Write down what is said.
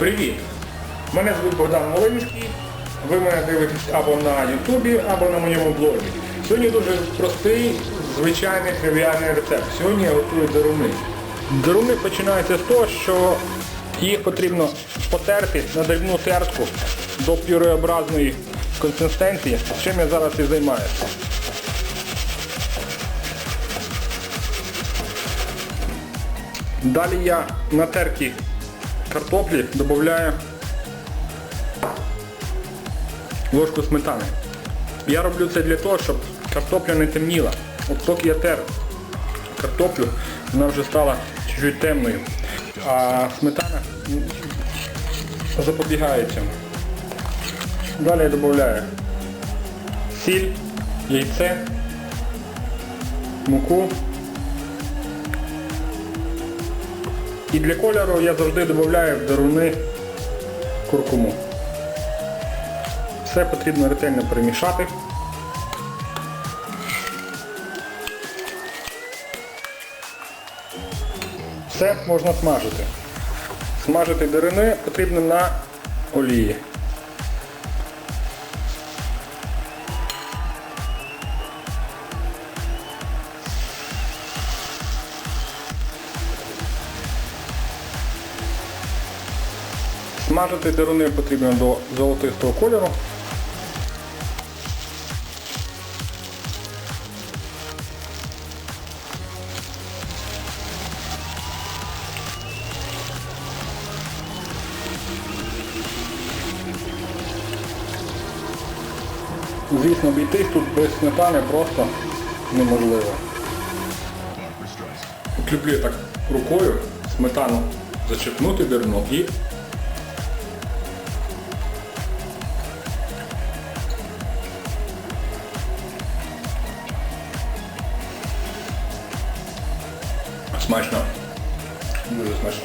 Привіт! Мене звуть Богдан Волинський. Ви мене дивитесь або на Ютубі, або на моєму блозі. Сьогодні дуже простий, звичайний тривіальний рецепт. Сьогодні я готую деруни. Деруни починаються з того, що їх потрібно потерти на дрібну тертку до пюреобразної консистенції, чим я зараз і займаюся. Далі я на терті картоплі додаю ложку сметани. Я роблю це для того, щоб картопля не темніла. От поки я тер картоплю, вона вже стала чуть-чуть темною. А сметана м, запобігає цьому. Далі я додаю сіль, яйце, муку. І для кольору я завжди додаю в даруни куркуму. Все потрібно ретельно перемішати. Все можна смажити. Смажити дерени потрібно на олії. Смажити деруни потрібно до золотистого кольору. Звісно, обійтись тут без сметани просто неможливо. Люблю так рукою сметану зачерпнути дерно і Смачно. Дуже смачно.